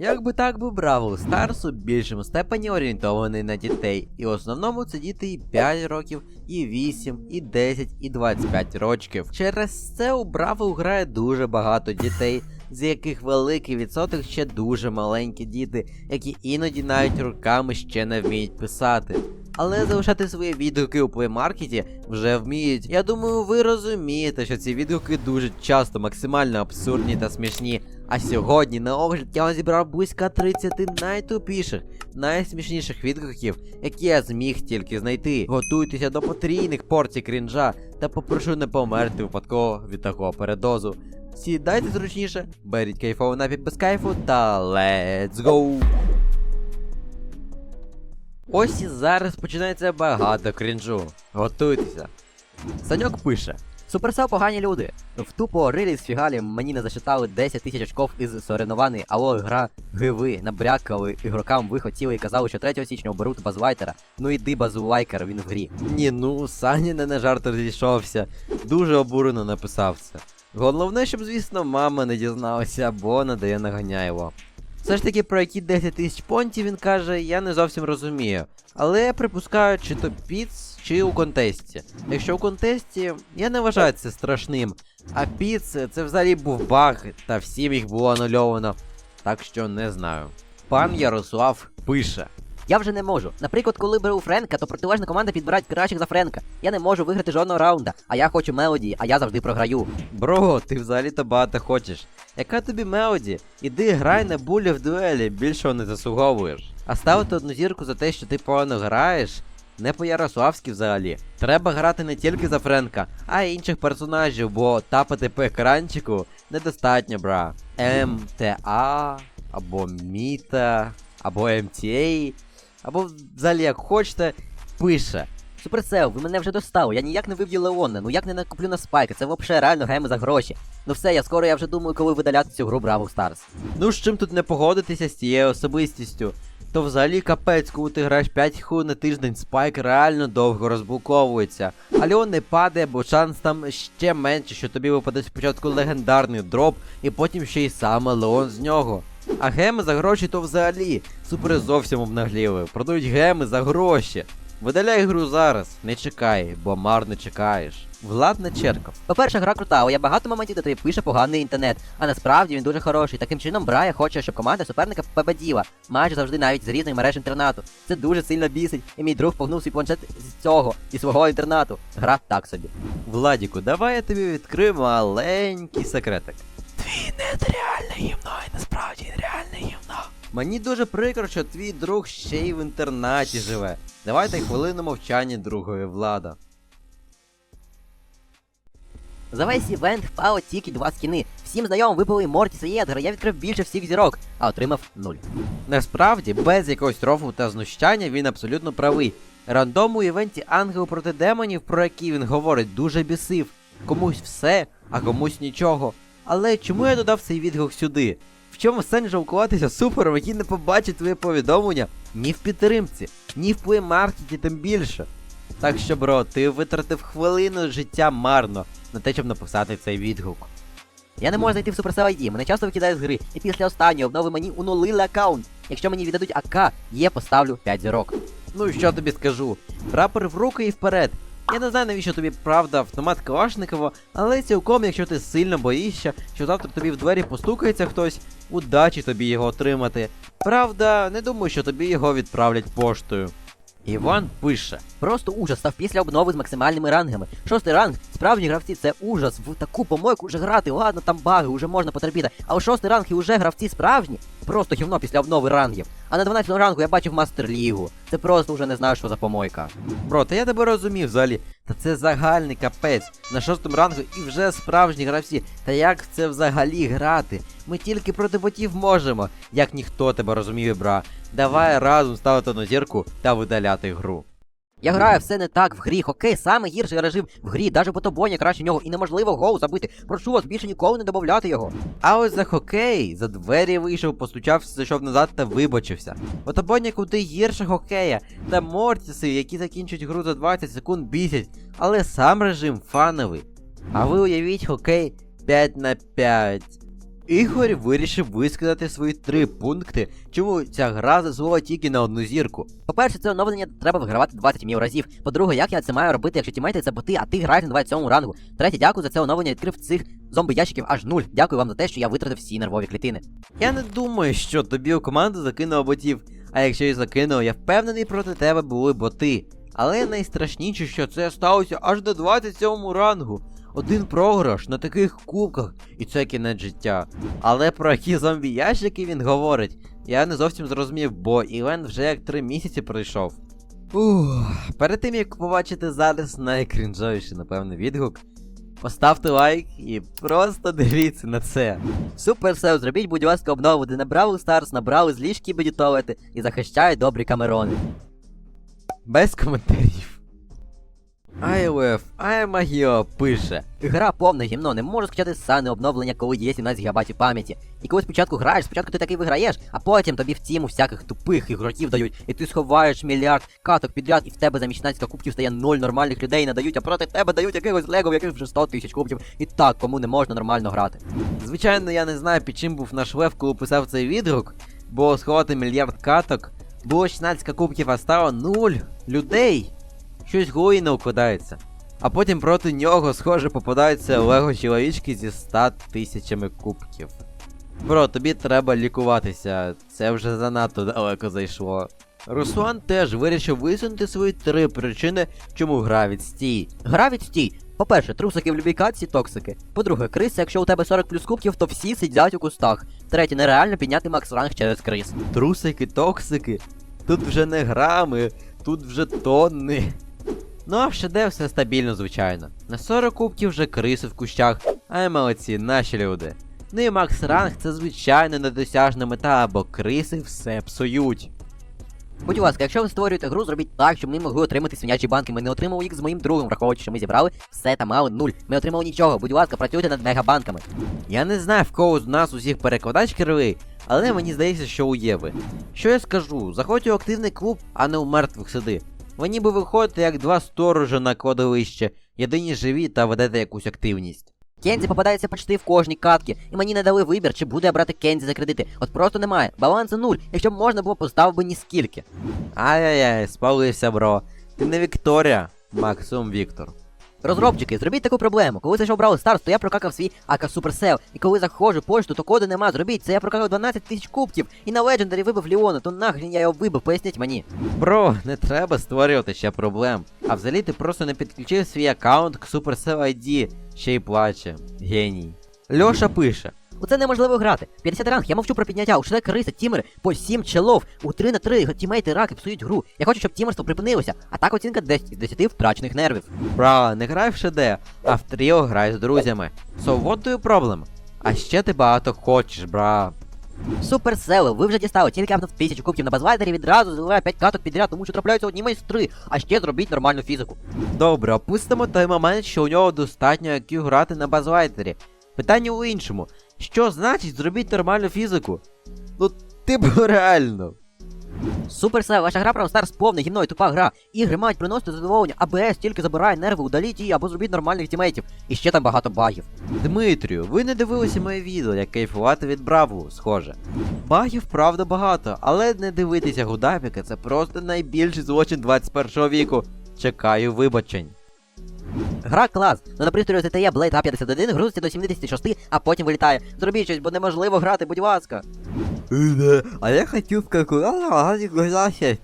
Якби так би Бравл Старс у більшому степені орієнтований на дітей, і в основному це діти і 5 років, і 8, і 10, і 25 років. Через це у Бравл грає дуже багато дітей, з яких великий відсоток ще дуже маленькі діти, які іноді навіть руками ще не вміють писати. Але залишати свої відгуки у плеймаркеті вже вміють. Я думаю, ви розумієте, що ці відгуки дуже часто максимально абсурдні та смішні. А сьогодні на огляд я вам зібрав близько 30 найтупіших, найсмішніших відгуків, які я зміг тільки знайти. Готуйтеся до потрійних порцій крінжа та попрошу не померти випадково від такого передозу. Сідайте зручніше, беріть кайфовий напій без кайфу та let's go! Ось і зараз починається багато крінжу. Готуйтеся. Саньок пише. Суперсел погані люди. В тупо рилі з фігалі мені не зачитали 10 тисяч очков із соревнований, алло, гра гиви, набрякали ігрокам, ви хотіли і казали, що 3 січня оберуть базлайтера. Ну іди базлайкер, він в грі. Ні, ну, Саня не на жарт розійшовся. Дуже обурено написав це. Головне, щоб, звісно, мама не дізналася, бо надає наганяйло. Все ж таки, про які 10 тисяч понтів він каже, я не зовсім розумію. Але я припускаю, чи то піц, чи у контесті. Якщо у контесті, я не вважаю це страшним. А піц це взагалі був баг, та всім їх було анульовано. Так що не знаю. Пан Ярослав пише. Я вже не можу. Наприклад, коли беру Френка, то протилежна команда підбирають кращих за Френка. Я не можу виграти жодного раунда, а я хочу мелодії, а я завжди програю. Бро, ти взагалі-то багато хочеш. Яка тобі мелоді? Іди грай на булі в дуелі, більшого не заслуговуєш. А ставити одну зірку за те, що ти погано граєш, не по-ярославськи взагалі. Треба грати не тільки за Френка, а й інших персонажів, бо тапати по екранчику недостатньо, бра. МТА, або Міта, або МТА, або взагалі як хочете, пише. Суперсел, ви мене вже достали, я ніяк не виб'ю Леона, ну як не накуплю на спайки, це взагалі реально геми за гроші. Ну все, я скоро я вже думаю, коли видаляти цю гру Бравл Старс. Ну з чим тут не погодитися з тією особистістю? То взагалі капець, коли ти граєш 5 хвилин на тиждень, спайк реально довго розблоковується. А Леон не падає, бо шанс там ще менше, що тобі випаде спочатку легендарний дроп, і потім ще й саме Леон з нього. А геми за гроші то взагалі. Супери зовсім обнагліли. Продають геми за гроші. Видаляй гру зараз, не чекай, бо марно чекаєш. Влад Нечерков. По-перше, гра крута, але є багато моментів, де тобі пише поганий інтернет. А насправді він дуже хороший. Таким чином, Брая хоче, щоб команда суперника победіла. Майже завжди навіть з різних мереж інтернату. Це дуже сильно бісить, і мій друг погнув свій планшет з цього, зі свого інтернату. Гра так собі. Владіку, давай я тобі відкрию маленький секретик. Твій нереальне гімно, насправді нереальне гімно. Мені дуже прикро, що твій друг ще й в інтернаті живе. Давайте хвилину мовчання другові влада. За весь івент впало тільки два скіни. Всім знайомим випали Мортіс і Єдгар, я відкрив більше всіх зірок, а отримав нуль. Насправді, без якогось рофу та знущання він абсолютно правий. Рандом у івенті Ангел проти демонів, про який він говорить, дуже бісив. Комусь все, а комусь нічого. Але чому я додав цей відгук сюди? Чому сенс жалкуватися супером, який не побачить твоє повідомлення ні в підтримці, ні в плеймаркеті, тим більше. Так що, бро, ти витратив хвилину життя марно на те, щоб написати цей відгук. Я не можу зайти в Supercell ID, мене часто викидає з гри, і після останньої обнови мені унулили аккаунт. Якщо мені віддадуть АК, є поставлю 5 зірок. Ну і що тобі скажу? Прапор в руки і вперед. Я не знаю, навіщо тобі правда автомат Калашникова, але цілком, якщо ти сильно боїшся, що завтра тобі в двері постукається хтось, удачі тобі його отримати. Правда, не думаю, що тобі його відправлять поштою. Іван пише. Просто ужас став після обнови з максимальними рангами. Шостий ранг, справжні гравці, це ужас. В таку помойку вже грати, ладно, там баги, вже можна потерпіти. А у шостий ранг і вже гравці справжні. Просто гівно після обнови рангів. А на 12 рангу я бачив мастер лігу. Це просто вже не знаю, що за помойка. Бро, та я тебе розумів взагалі. Та це загальний капець. На шостому рангу і вже справжні гравці. Та як це взагалі грати? Ми тільки проти ботів можемо. Як ніхто тебе розуміє, бра. Давай разом ставити на зірку та видаляти гру. Я граю все не так в грі. Хокей саме гірший режим в грі, навіть потобоня краще нього, і неможливо гол забити. Прошу вас більше ніколи не додавати його. А ось за хокей за двері вийшов, постучався, зайшов назад та вибачився. Отобоня куди гірше хокея та мортіси, які закінчують гру за 20 секунд бісять, але сам режим фановий. А ви уявіть хокей 5 на 5. Ігор вирішив висказати свої три пункти, чому ця гра заслугала тільки на одну зірку. По-перше, це оновлення треба вигравати 20 мів разів. По-друге, як я це маю робити, якщо тімейти це боти, а ти граєш на 27 рангу. Третє, дякую за це оновлення відкрив цих зомби-ящиків аж нуль. Дякую вам за те, що я витратив всі нервові клітини. Я не думаю, що тобі у команду закинуло ботів, а якщо і закинуло, я впевнений проти тебе були боти. Але найстрашніше, що це сталося аж до 27 рангу. Один програш на таких кубках, і це кінець життя. Але про які зомбі ящики він говорить, я не зовсім зрозумів, бо івент вже як 3 місяці пройшов. Ух, перед тим як побачити зараз найкрінжовіший, напевно, відгук, поставте лайк і просто дивіться на це. Супер все, зробіть, будь ласка, обнову, де набрали Старс, набрали з ліжки бедітовити і захищають добрі камерони. Без коментарів. ILF, Аймагіо пише. Гра повне гімно, не можу скачати сане оновлення, коли є 17 ГБ пам'яті. І коли спочатку граєш, спочатку ти такий виграєш, а потім тобі в тіму всяких тупих ігроків дають, і ти сховаєш мільярд каток підряд, і в тебе замість 16 кубків стає 0 нормальних людей надають, а проти тебе дають якихось лего, в яких вже 100 тисяч кубків. І так, кому не можна нормально грати. Звичайно, я не знаю, під чим був наш лев, коли писав цей відгук, бо сховати мільярд каток було 16 кубків, а стало 0 людей. Щось голові укладається. А потім проти нього, схоже, попадаються лего чоловічки зі 100 тисячами кубків. Бро, тобі треба лікуватися, це вже занадто далеко зайшло. Руслан теж вирішив висунути свої три причини, чому гра відстій. Гра відстій. По-перше, трусики в любій токсики. По-друге, криси, якщо у тебе 40 плюс кубків, то всі сидять у кустах. Третє, нереально підняти макс ранг через крис. Трусики, токсики. Тут вже не грами, тут вже тонни. Ну а в ШД все стабільно, звичайно. На 40 кубків вже криси в кущах, а молодці, наші люди. Ну і Макс Ранг це звичайно недосяжна мета, бо криси все псують. Будь ласка, якщо ви створюєте гру, зробіть так, щоб ми могли отримати свинячі банки. Ми не отримали їх з моїм другом, враховуючи, що ми зібрали все та мали нуль. Ми отримали нічого. Будь ласка, працюйте над мегабанками. Я не знаю в кого з нас усіх перекладач кривий, але мені здається, що у Єви. Що я скажу? Заходь у активний клуб, а не у мертвих сиди. Ви ніби виходите як два сторожа на кладовище, єдині живі та ведете якусь активність. Кензі попадається почти в кожній катці, і мені не дали вибір, чи буде я брати Кензі за кредити. От просто немає. Балансу нуль. Якщо б можна було, поставив би ні скільки. Ай-яй-яй, спалився, бро. Ти не Вікторія, Максим Віктор. Розробчики, зробіть таку проблему. Коли зайшов Brawl Stars, то я прокакав свій АК Supercell. І коли заходжу пошту, то коду нема. Зробіть це я прокакав 12 тисяч кубків. І на Legendary вибив Ліона, то нахрін я його вибив, поясніть мені. Бро, не треба створювати ще проблем. А взагалі ти просто не підключив свій аккаунт к Supercell ID, ще й плаче. Геній. Льоша пише. У це неможливо грати. 50 ранг, я мовчу про підняття. У Шрек Криса, тімери по 7 челов. У 3 на 3 тімейти раки псують гру. Я хочу, щоб тімерство припинилося. А так оцінка 10 з 10 втрачених нервів. Бра, не грай в ШД, а в тріо грай з друзями. So what do you problem? А ще ти багато хочеш, бра. Суперсели, ви вже дістали, тільки апнув тисячу кубків на базвайдері, відразу заливає 5 каток підряд, тому що трапляються одні майстри. А ще зробіть нормальну фізику. Добре, опустимо той момент, що у нього достатньо IQ грати на базлайтері. Питання у іншому. Що значить зробіть нормальну фізику? Ну, типу реально. Суперсел, ваша гра Brawl Stars повна гімно і тупа гра. Ігри мають приносити задоволення, АБС тільки забирає нерви, удаліть її або зробіть нормальних тімейтів. І ще там багато багів. Дмитрію, ви не дивилися моє відео, як кайфувати від Браву, схоже. Багів, правда, багато, але не дивитися Гудапіка це просто найбільший злочин 21 віку. Чекаю вибачень. Гра клас, но на пристрої ZTE Blade A51 грузиться до 76, а потім вилітає. Зробіть щось, бо неможливо грати, будь ласка. А я хотів в калькулятор, а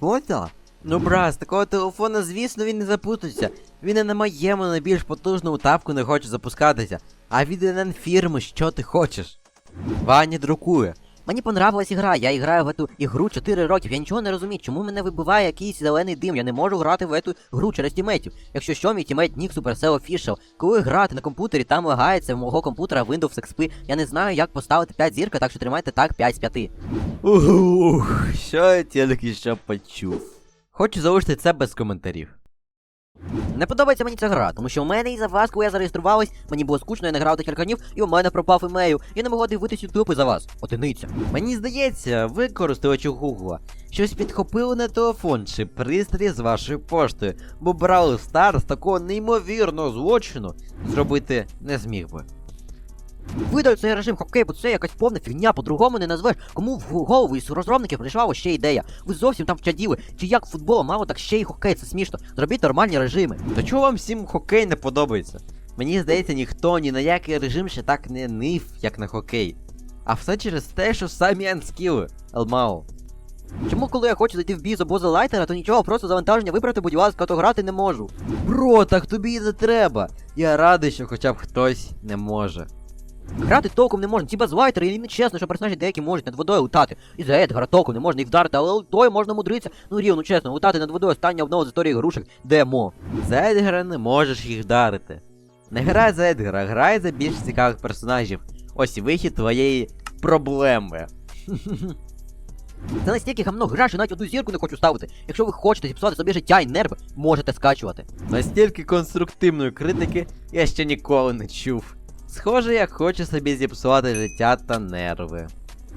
можна? Ну бра, з такого телефона, звісно, він не запутається. Він і на моєму найбільш потужному тапку не хоче запускатися. А від НН фірми, що ти хочеш? Ваня друкує. Мені понравилась ігра, я граю в эту ігру 4 років. Я нічого не розумію, чому мене вибиває якийсь зелений дим. Я не можу грати в эту гру через тімейтів. Якщо що, мій тімейт нік Supercell Official. Коли грати на комп'ютері, там лагається в мого комп'ютера Windows XP. Я не знаю, як поставити 5 зірка, так що тримайте так 5 з 5. Ух, що я тільки що почув. Хочу залишити це без коментарів. Не подобається мені ця гра, тому що у мене і за вас, коли я зареєструвалась, мені було скучно, я не грав декілька днів, і у мене пропав імейл. Я не могла дивитись ютуби за вас. Одиниця. Мені здається, ви, користувачі Гугла, щось підхопили на телефон чи пристрій з вашою поштою, бо брали стар з такого неймовірного злочину зробити не зміг би. Видали цей режим хокей, бо це якась повна фігня, по-другому не назвеш. Кому в голову із розробників прийшла ось ще ідея? Ви зовсім там вчаділи. Чи як футбол, мало так ще й хокей, це смішно. Зробіть нормальні режими. То чого вам всім хокей не подобається? Мені здається, ніхто ні на який режим ще так не нив, як на хокей. А все через те, що самі анскіли. Елмао. Чому, коли я хочу зайти в бій з обозу лайтера, то нічого, просто завантаження вибрати, будь ласка, то грати не можу. Бро, так тобі і не треба. Я радий, що хоча б хтось не може. Грати толком не можна, ці базлайтери, і нечесно, що персонажі деякі можуть над водою лутати. І за Едгара толком не можна їх вдарити, але лутою можна мудритися. Ну рівно, чесно, лутати над водою остання обнова з історії грушек демо. За Едгара не можеш їх вдарити. Не грай за Едгара, грай за більш цікавих персонажів. Ось і вихід твоєї проблеми. Це настільки гамно гра, що навіть одну зірку не хочу ставити. Якщо ви хочете зіпсувати собі життя і нерви, можете скачувати. Настільки конструктивної критики я ще ніколи не чув. Схоже, як хоче собі зіпсувати життя та нерви.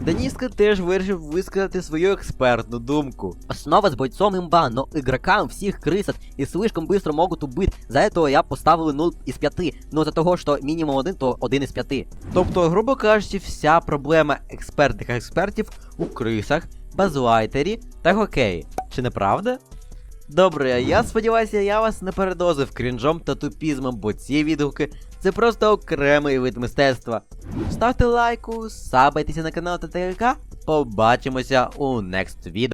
Даніска теж вирішив висказати свою експертну думку. Основа с бойцом имба, но игрокам всех крысят и слишком быстро могут убить. За этого я поставил 0 из 5, но за того, что минимум 1, то 1 из 5. Тобто, грубо кажучи, вся проблема експертних експертів у крисах, базлайтері та хокеї. Чи не правда? Добре, а я сподіваюся, я вас не передозив крінжом та тупізмом, бо ці відгуки це просто окремий вид мистецтва. Ставте лайку, сабайтеся на канал ТТК. Побачимося у next відео.